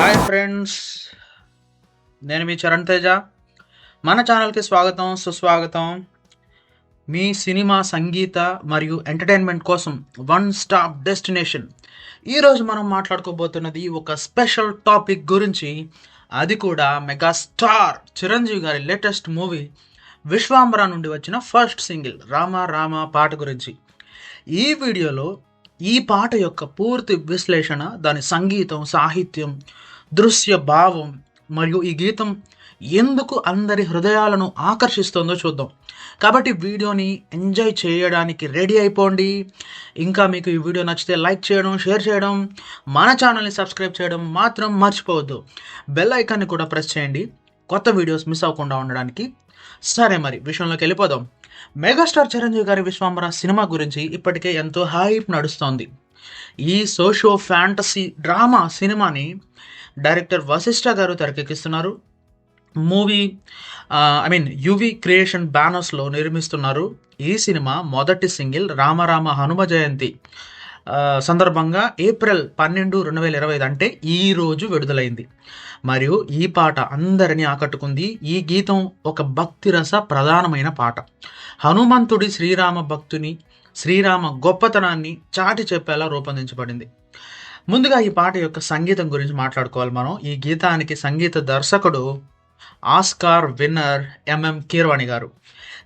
Hi friends నేను మీ చరణ్ తేజ. మన ఛానల్కి స్వాగతం సుస్వాగతం. మీ సినిమా సంగీత మరియు ఎంటర్టైన్మెంట్ కోసం వన్ స్టాప్ డెస్టినేషన్. ఈరోజు మనం మాట్లాడుకోబోతున్నది ఒక స్పెషల్ టాపిక్ గురించి. అది కూడా మెగాస్టార్ చిరంజీవి గారి లేటెస్ట్ మూవీ విశ్వాంబర నుండి వచ్చిన ఫస్ట్ సింగిల్ రామ రామ పాట గురించి. ఈ వీడియోలో ఈ పాట యొక్క పూర్తి విశ్లేషణ దాని సంగీతం సాహిత్యం దృశ్య భావం మరియు ఈ గీతం ఎందుకు అందరి హృదయాలను ఆకర్షిస్తుందో చూద్దాం. కాబట్టి వీడియోని ఎంజాయ్ చేయడానికి రెడీ అయిపోండి. ఇంకా మీకు ఈ వీడియో నచ్చితే లైక్ చేయడం షేర్ చేయడం మన ఛానల్ని సబ్స్క్రైబ్ చేయడం మాత్రం మర్చిపోవద్దు. బెల్ ఐకాన్ని కూడా ప్రెస్ చేయండి. కొత్త వీడియోస్ మిస్ అవ్వకుండా ఉండడానికి. సరే మరి విషయంలోకి వెళ్ళిపోదాం. మెగాస్టార్ చిరంజీవి గారి విశ్వాంబర సినిమా గురించి ఇప్పటికే ఎంతో హైప్ నడుస్తోంది. ఈ సోషో ఫ్యాంటసీ డ్రామా సినిమాని director Vashishta garu తెరకెక్కిస్తున్నారు. Movie I mean UV creation బ్యానర్స్లో నిర్మిస్తున్నారు. ఈ సినిమా మొదటి సింగిల్ రామరామ హనుమ జయంతి. సందర్భంగా ఏప్రిల్ పన్నెండు రెండు వేల ఇరవై ఐదు అంటే ఈ రోజు విడుదలైంది. మరియు ఈ పాట అందరినీ ఆకట్టుకుంది. ఈ గీతం ఒక భక్తిరస ప్రధానమైన పాట. హనుమంతుడి శ్రీరామ భక్తుని శ్రీరామ గొప్పతనాన్ని చాటి చెప్పేలా రూపొందించబడింది. ముందుగా ఈ పాట యొక్క సంగీతం గురించి మాట్లాడుకోవాలి మనం. ఈ గీతానికి సంగీత దర్శకుడు ఆస్కార్ విన్నర్ ఎంఎం కీరవాణి గారు.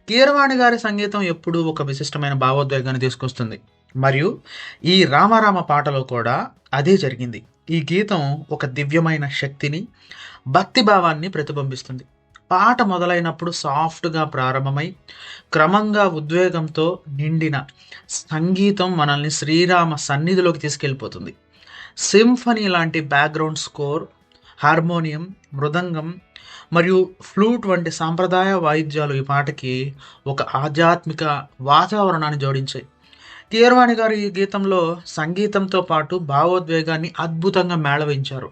కీరవాణి గారి సంగీతం ఎప్పుడూ ఒక విశిష్టమైన భావోద్వేగాన్ని తీసుకొస్తుంది. మరియు ఈ రామారామ పాటలో కూడా అదే జరిగింది. ఈ గీతం ఒక దివ్యమైన శక్తిని భక్తి భావాన్ని ప్రతిబింబిస్తుంది. పాట మొదలైనప్పుడు సాఫ్ట్గా ప్రారంభమై క్రమంగా ఉద్వేగంతో నిండిన సంగీతం మనల్ని శ్రీరామ సన్నిధిలోకి తీసుకెళ్ళిపోతుంది. సింఫనీ లాంటి బ్యాక్గ్రౌండ్ స్కోర్ హార్మోనియం మృదంగం మరియు ఫ్లూట్ వంటి సాంప్రదాయ వాయిద్యాలు ఈ పాటకి ఒక ఆధ్యాత్మిక వాతావరణాన్ని జోడించాయి. కీరవాణి గారు ఈ గీతంలో సంగీతంతో పాటు భావోద్వేగాన్ని అద్భుతంగా మేళవించారు.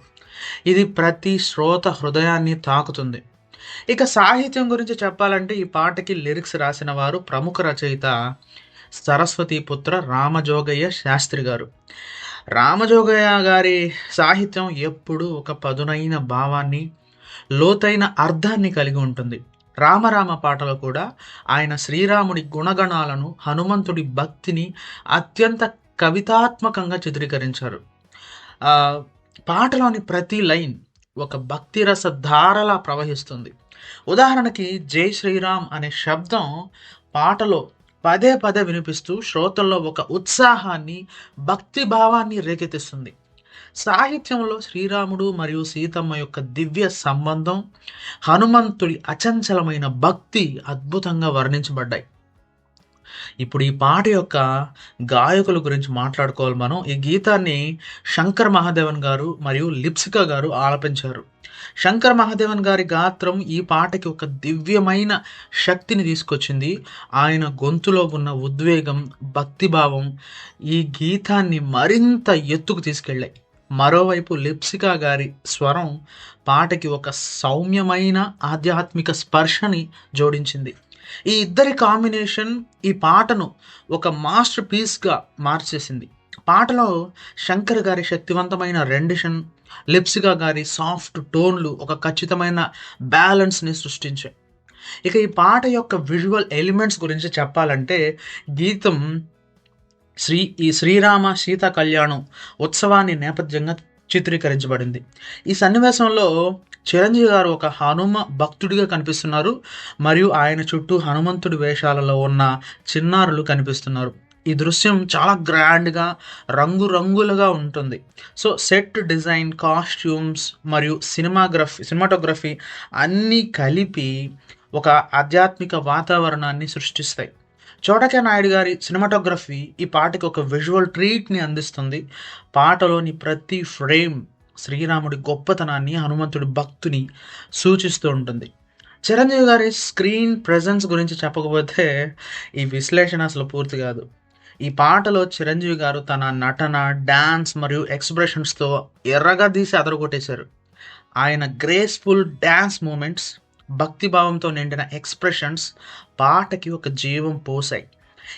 ఇది ప్రతి శ్రోత హృదయాన్ని తాకుతుంది. ఇక సాహిత్యం గురించి చెప్పాలంటే ఈ పాటకి లిరిక్స్ రాసిన వారు ప్రముఖ రచయిత సరస్వతి పుత్ర రామజోగయ్య శాస్త్రి గారు. రామజోగయ్య గారి సాహిత్యం ఎప్పుడూ ఒక పదునైన భావాన్ని లోతైన అర్థాన్ని కలిగి ఉంటుంది. రామరామ పాటలో కూడా ఆయన శ్రీరాముడి గుణగణాలను హనుమంతుడి భక్తిని అత్యంత కవితాత్మకంగా చిత్రీకరించారు. పాటలోని ప్రతి లైన్ ఒక భక్తి రస ధారలా ప్రవహిస్తుంది. ఉదాహరణకి జై శ్రీరామ్ అనే శబ్దం పాటలో పదే పదే వినిపిస్తూ శ్రోతల్లో ఒక ఉత్సాహాన్ని భక్తి భావాన్ని రేకెత్తిస్తుంది. సాహిత్యంలో శ్రీరాముడు మరియు సీతమ్మ యొక్క దివ్య సంబంధం హనుమంతుడి అచంచలమైన భక్తి అద్భుతంగా వర్ణించబడ్డాయి. ఇప్పుడు ఈ పాట యొక్క గాయకుల గురించి మాట్లాడుకోవాలి మనం. ఈ గీతాన్ని శంకర్ మహాదేవన్ గారు మరియు లిప్సిక గారు ఆలపించారు. శంకర్ మహాదేవన్ గారి గాత్రం ఈ పాటకి ఒక దివ్యమైన శక్తిని తీసుకొచ్చింది. ఆయన గొంతులో ఉన్న ఉద్వేగం భక్తిభావం ఈ గీతాన్ని మరింత ఎత్తుకు తీసుకెళ్ళాయి. మరోవైపు లిప్సికా గారి స్వరం పాటకి ఒక సౌమ్యమైన ఆధ్యాత్మిక స్పర్శని జోడించింది. ఈ ఇద్దరి కాంబినేషన్ ఈ పాటను ఒక మాస్టర్ పీస్గా మార్చేసింది. పాటలో శంకర్ గారి శక్తివంతమైన రెండిషన్ లిప్సికా గారి సాఫ్ట్ టోన్లు ఒక ఖచ్చితమైన బ్యాలెన్స్ని సృష్టించాయి. ఇక ఈ పాట యొక్క విజువల్ ఎలిమెంట్స్ గురించి చెప్పాలంటే గీతం శ్రీ ఈ శ్రీరామ సీత కళ్యాణం ఉత్సవాన్ని నేపథ్యంగా చిత్రీకరించబడింది. ఈ సన్నివేశంలో చిరంజీవి గారు ఒక హనుమ భక్తుడిగా కనిపిస్తున్నారు. మరియు ఆయన చుట్టూ హనుమంతుడి వేషాలలో ఉన్న చిన్నారులు కనిపిస్తున్నారు. ఈ దృశ్యం చాలా గ్రాండ్గా రంగురంగులుగా ఉంటుంది. సో సెట్ డిజైన్ కాస్ట్యూమ్స్ మరియు సినిమాగ్రఫీ సినిమాటోగ్రఫీ అన్నీ కలిపి ఒక ఆధ్యాత్మిక వాతావరణాన్ని సృష్టిస్తాయి. చోటకే నాయుడు గారి సినిమాటోగ్రఫీ ఈ పాటకి ఒక విజువల్ ట్రీట్ని అందిస్తుంది. పాటలోని ప్రతి ఫ్రేమ్ శ్రీరాముడి గొప్పతనాన్ని హనుమంతుడి భక్తుని సూచిస్తూ ఉంటుంది. చిరంజీవి గారి స్క్రీన్ ప్రెజెన్స్ గురించి చెప్పకపోతే ఈ విశ్లేషణ అసలు పూర్తి కాదు. ఈ పాటలో చిరంజీవి గారు తన నటన డ్యాన్స్ మరియు ఎక్స్ప్రెషన్స్తో ఎర్రగా తీసి అదరగొట్టేశారు. ఆయన గ్రేస్ఫుల్ డ్యాన్స్ మూమెంట్స్ భక్తిభావంతో నిండిన ఎక్స్ప్రెషన్స్ పాటకి ఒక జీవం పోసాయి.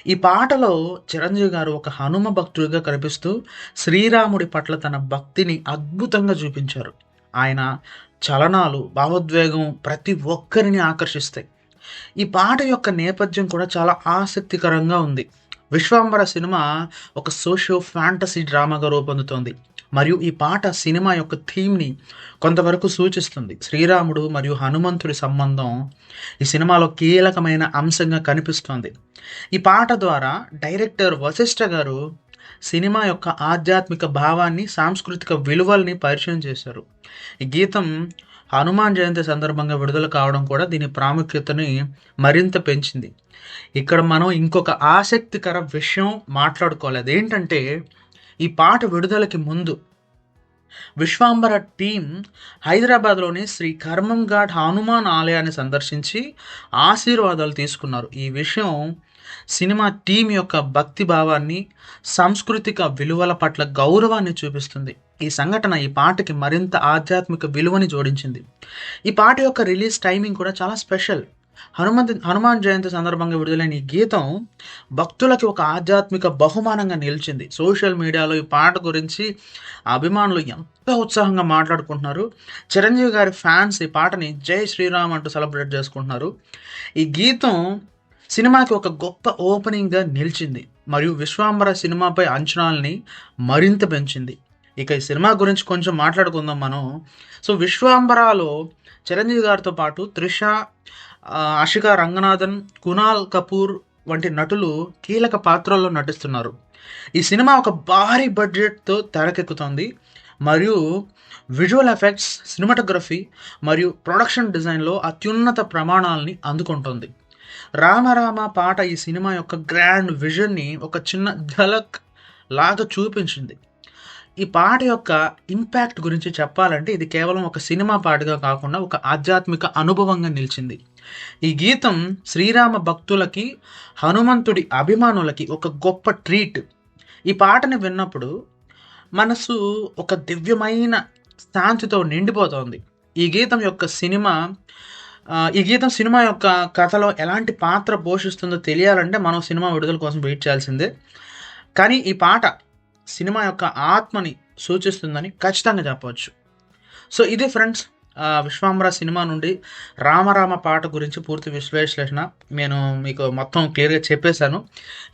ఈ పాటలో చిరంజీవి గారు ఒక హనుమ భక్తుడిగా కనిపిస్తూ శ్రీరాముడి పట్ల తన భక్తిని అద్భుతంగా చూపించారు. ఆయన చలనాలు భావోద్వేగం ప్రతి ఒక్కరిని ఆకర్షిస్తాయి. ఈ పాట యొక్క నేపథ్యం కూడా చాలా ఆసక్తికరంగా ఉంది. విశ్వాంబర సినిమా ఒక సోషియో ఫ్యాంటసీ డ్రామాగా రూపొందుతోంది. మరియు ఈ పాట సినిమా యొక్క థీమ్ని కొంతవరకు సూచిస్తుంది. శ్రీరాముడు మరియు హనుమంతుడి సంబంధం ఈ సినిమాలో కీలకమైన అంశంగా కనిపిస్తోంది. ఈ పాట ద్వారా డైరెక్టర్ వశిష్ఠ గారు సినిమా యొక్క ఆధ్యాత్మిక భావాన్ని సాంస్కృతిక విలువల్ని పరిచయం చేశారు. ఈ గీతం హనుమాన్ జయంతి సందర్భంగా విడుదల కావడం కూడా దీని ప్రాముఖ్యతని మరింత పెంచింది. ఇక్కడ మనం ఇంకొక ఆసక్తికర విషయం మాట్లాడుకోలేదు ఏంటంటే ఈ పాట విడుదలకి ముందు. విశ్వాంబర టీం హైదరాబాద్లోని శ్రీ కర్మం ఘాట్ హనుమాన్ ఆలయాన్ని సందర్శించి ఆశీర్వాదాలు తీసుకున్నారు. ఈ విషయం సినిమా టీం యొక్క భక్తి భావాన్ని సాంస్కృతిక విలువల పట్ల గౌరవాన్ని చూపిస్తుంది. ఈ సంఘటన ఈ పాటకి మరింత ఆధ్యాత్మిక విలువని జోడించింది. ఈ పాట యొక్క రిలీజ్ టైమింగ్ కూడా చాలా స్పెషల్. హనుమంత్ హనుమాన్ జయంతి సందర్భంగా విడుదలైన ఈ గీతం భక్తులకి ఒక ఆధ్యాత్మిక బహుమానంగా నిలిచింది. సోషల్ మీడియాలో ఈ పాట గురించి అభిమానులు ఎంత ఉత్సాహంగా మాట్లాడుకుంటున్నారు. చిరంజీవి గారి ఫ్యాన్స్ ఈ పాటని జై శ్రీరామ్ అంటూ సెలబ్రేట్ చేసుకుంటున్నారు. ఈ గీతం సినిమాకి ఒక గొప్ప ఓపెనింగ్గా నిలిచింది. మరియు విశ్వాంబర సినిమాపై అంచనాల్ని మరింత పెంచింది. ఇక ఈ సినిమా గురించి కొంచెం మాట్లాడుకుందాం మనం. సో విశ్వాంబరాలో చిరంజీవి గారితో పాటు త్రిష అషిక రంగనాథన్ కునాల్ కపూర్ వంటి నటులు కీలక పాత్రల్లో నటిస్తున్నారు. ఈ సినిమా ఒక భారీ బడ్జెట్తో తెరకెక్కుతోంది. మరియు విజువల్ ఎఫెక్ట్స్ సినిమాటోగ్రఫీ మరియు ప్రొడక్షన్ డిజైన్లో అత్యున్నత ప్రమాణాలని అందుకుంటుంది. రామరామ పాట ఈ సినిమా యొక్క గ్రాండ్ విజన్ని ఒక చిన్న ఝలక్ లాగా చూపించింది. ఈ పాట యొక్క ఇంపాక్ట్ గురించి చెప్పాలంటే ఇది కేవలం ఒక సినిమా పాటగా కాకుండా ఒక ఆధ్యాత్మిక అనుభవంగా నిలిచింది. ఈ గీతం శ్రీరామ భక్తులకి హనుమంతుడి అభిమానులకి ఒక గొప్ప ట్రీట్ ఈ పాటని విన్నప్పుడు మనసు ఒక దివ్యమైన శాంతితో నిండిపోతోంది. ఈ గీతం యొక్క సినిమా ఈ గీతం సినిమా యొక్క కథలో ఎలాంటి పాత్ర పోషిస్తుందో తెలియాలంటే మనం సినిమా విడుదల కోసం వెయిట్ చేయాల్సిందే. కానీ ఈ పాట సినిమా యొక్క ఆత్మని సూచిస్తుందని ఖచ్చితంగా చెప్పవచ్చు. సో ఇది ఫ్రెండ్స్ విశ్వాంబర సినిమా నుండి రామరామ పాట గురించి పూర్తి విశ్లేషణ నేను మీకు మొత్తం క్లియర్గా చెప్పేశాను.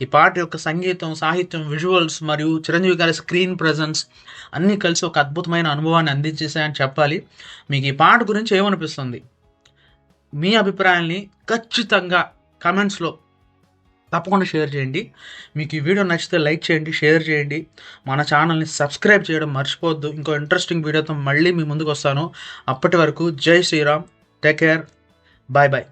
ఈ పాట యొక్క సంగీతం సాహిత్యం విజువల్స్ మరియు చిరంజీవి గారి స్క్రీన్ ప్రజెన్స్ అన్నీ కలిసి ఒక అద్భుతమైన అనుభవాన్ని అందించేసాయని చెప్పాలి. మీకు ఈ పాట గురించి ఏమనిపిస్తుంది? మీ అభిప్రాయాల్ని ఖచ్చితంగా కమెంట్స్లో తప్పకుండా షేర్ చేయండి. మీకు ఈ వీడియో నచ్చితే లైక్ చేయండి షేర్ చేయండి. మన ఛానల్ని సబ్స్క్రైబ్ చేయడం మర్చిపోవద్దు. ఇంకో ఇంట్రెస్టింగ్ వీడియోతో మళ్ళీ మీ ముందుకు వస్తాను. అప్పటి వరకు Jai Shriram. Take care bye bye